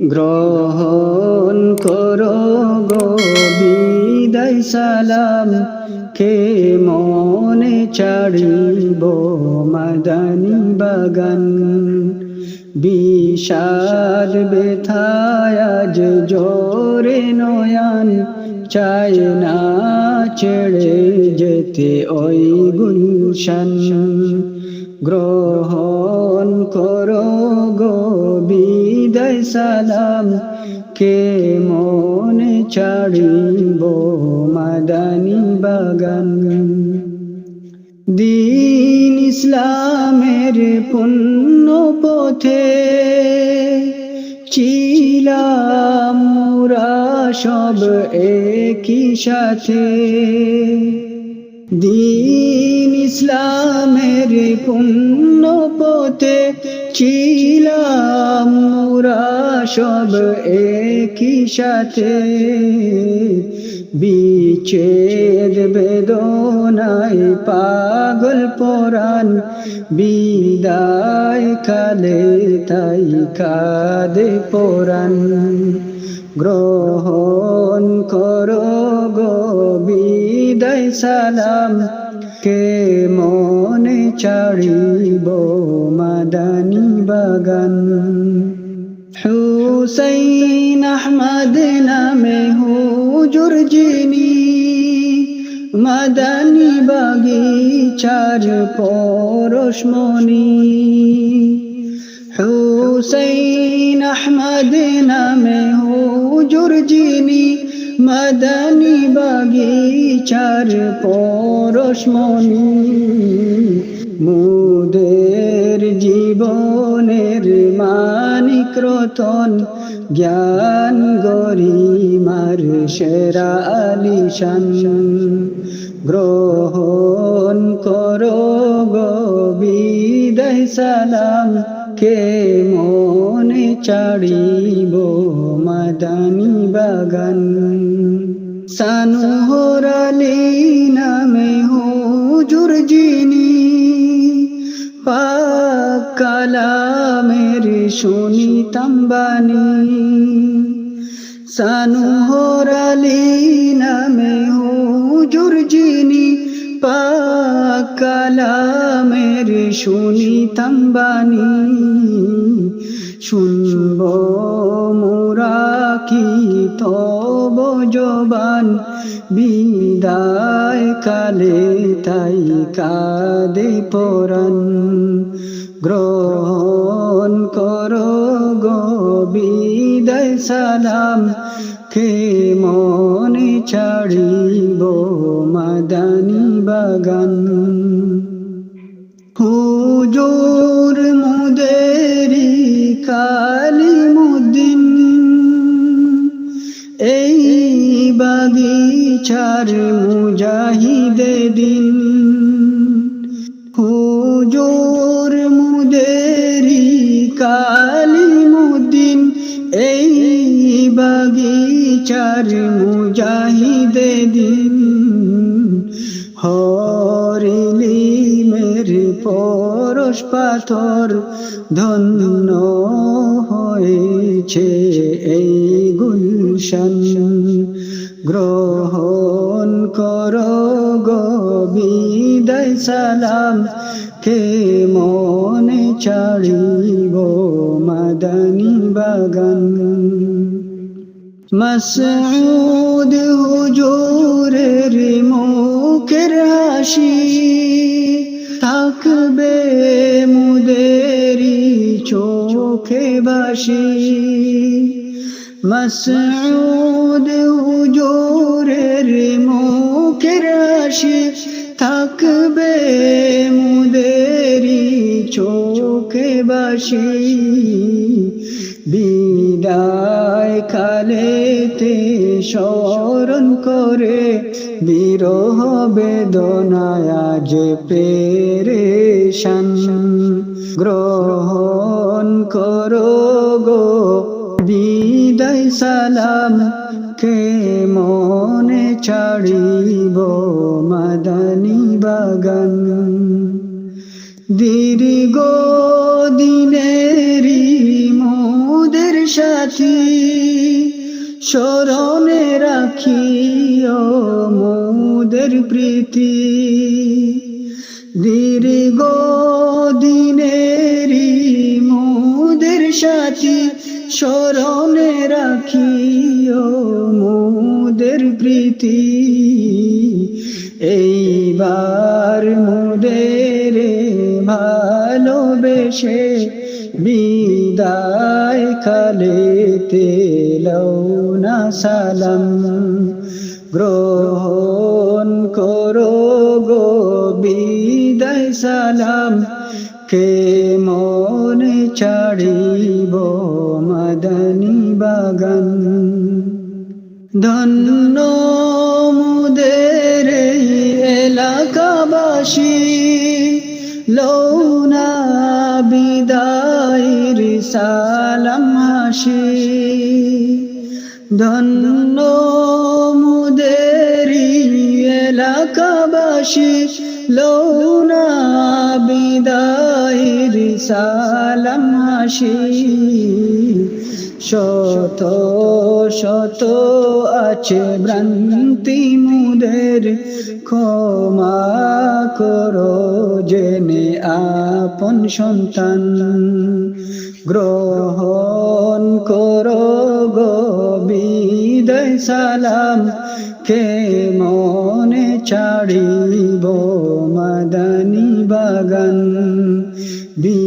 গ্রহণ করো বিদায় সালাম। কে মনে ছাড়িব মাদানী বাগান? বিষাদ বেথায় জোরে নয়ান। চায় না ছেড়ে যেতে ওই গুলশান। গ্রহণ করো সালাম, কে মনে ছাড়িব মাদানী বাগান? দিন ইসলামের পুণ্য পথে ছিলাম সব একই সাথে। দিন ইসলামের পুণ্য পথে ছিলাম মোরা সব একই সাথে। বিচ্ছেদ বেদনায় পাগল পরাণ, বিদায় কালে তাই কাদে পরাণ। গ্রহণ করো গো বিদায় সালাম কে মনে ছাড়িব মাদানী বাগান। হুসাইন আহমদ নামে হুজুর যিনি, মাদানী বাগিচার পরশমণি হুসাইন আহমদ নামে হুজুর যিনি মাদানী বাগিচার পরশমণি মুদের জীবনের মানিক রতন, জ্ঞান গরিমার সেরা আলিশান। গ্রহণ করো বিদায় সালাম, কে মনে ছাড়িব মাদানী বাগান? সানুহরালি নামে হুজুর যিনি। পাকালামের শুনিতাম বাণী। সানুহরালি নামে হুজুর যিনি। পাকালামের শুনিতাম বাণী। শুনব মোরা কি তব জবান বিদায় কালে তাই কাদে পরাণ। গ্রহণ করো গো বিদায় সালাম, কে মনে ছাড়িব মাদানি বাগান? হুজুর মুদেরি কালিমুদ্দিন বাগিচার মুজাহিদে দিন হুজুর মুদেরি কালিমুদ্দিন, এই বাগিচার মুজাহিদে দিন হরিলি মের পরশ পাথর ধন্য হয়েছে এই গুলশান। গ্রহণ করো বিদায় সালাম। কে মনে ছাড়িব মাদানী বাগান? মসউদ হুজুরের মুখের হাসি। থাকবে মুদেরি চোখে বাসি। মসউদ হুজুরের মুখের হাসি থাকবে মুদেরি চোখে বাসি। বিদায় কালেতে স্মরণ করে বিরহ বেদনায় যে পেরেশান। গ্রহণ করো গো সালাম কে মনে ছাড়িব মাদানী বাগান? দীর্ঘ দিনেরি মোদের সাথী স্মরণে রাখিও মোদের প্রীতি। সাথী স্মরণে রাখিও মোদের প্রীতি। এইবার মোদের ভালোবেসে বিদায় খালেতে লৌনা সালাম। গ্রহণ করো গো বিদায় সালাম, কে মনে ছাড়িব মদনী বাগান? ধন্য মুদের এলাকাবাসী, লৌনা বিদায়ের সালাম হাসি। ধন্য মুদের এলাকাবাসী লৌনা বিদায়ের সালাম হাসি। শত শত আছে ভ্রান্তি মুদের, ক্ষমা করো জেনে আপন সন্তান। গ্রহণ করো গো বিদয় সালাম, কে